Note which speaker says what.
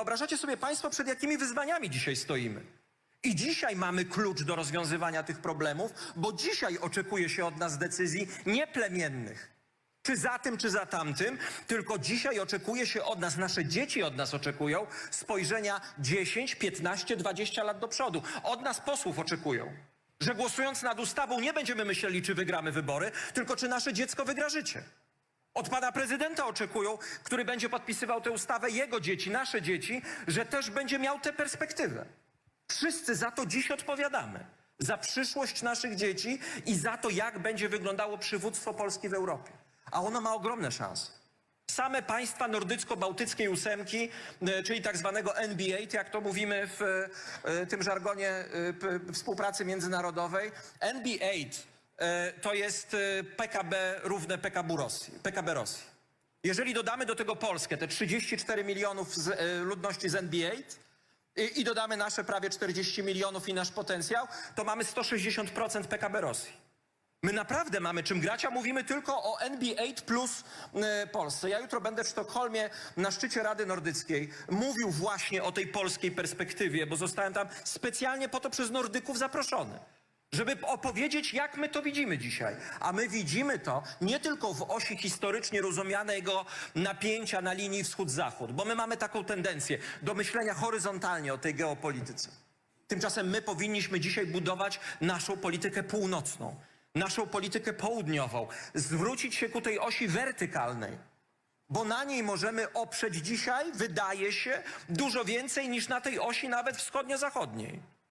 Speaker 1: wyobrażacie sobie Państwo, przed jakimi wyzwaniami dzisiaj stoimy? I dzisiaj mamy klucz do rozwiązywania tych problemów, bo dzisiaj oczekuje się od nas decyzji nieplemiennych. Czy za tym, czy za tamtym, tylko dzisiaj oczekuje się od nas, nasze dzieci od nas oczekują spojrzenia 10, 15, 20 lat do przodu. Od nas posłów oczekują, że głosując nad ustawą nie będziemy myśleli, czy wygramy wybory, tylko czy nasze dziecko wygra życie. Od pana prezydenta oczekują, który będzie podpisywał tę ustawę, jego dzieci, nasze dzieci, że też będzie miał tę perspektywę. Wszyscy za to dziś odpowiadamy. Za przyszłość naszych dzieci i za to, jak będzie wyglądało przywództwo Polski w Europie. A ono ma ogromne szanse. Same państwa nordycko-bałtyckiej ósemki, e, czyli tak zwanego NBA, jak to mówimy w e, tym żargonie e, współpracy międzynarodowej, NBA e, to jest e, PKB równe PKB Rosji. PKB Rosji. Jeżeli dodamy do tego Polskę, te 34 milionów z, e, ludności z NBA i, i dodamy nasze prawie 40 milionów i nasz potencjał, to mamy 160% PKB Rosji. My naprawdę mamy czym grać, a mówimy tylko o NBA plus e, Polsce. Ja jutro będę w Sztokholmie na szczycie Rady Nordyckiej mówił właśnie o tej polskiej perspektywie, bo zostałem tam specjalnie po to przez Nordyków zaproszony. Żeby opowiedzieć, jak my to widzimy dzisiaj. A my widzimy to nie tylko w osi historycznie rozumianego napięcia na linii wschód-zachód, bo my mamy taką tendencję do myślenia horyzontalnie o tej geopolityce. Tymczasem my powinniśmy dzisiaj budować naszą politykę północną, naszą politykę południową, zwrócić się ku tej osi wertykalnej, bo na niej możemy oprzeć dzisiaj, wydaje się, dużo więcej niż na tej osi nawet wschodnio-zachodniej.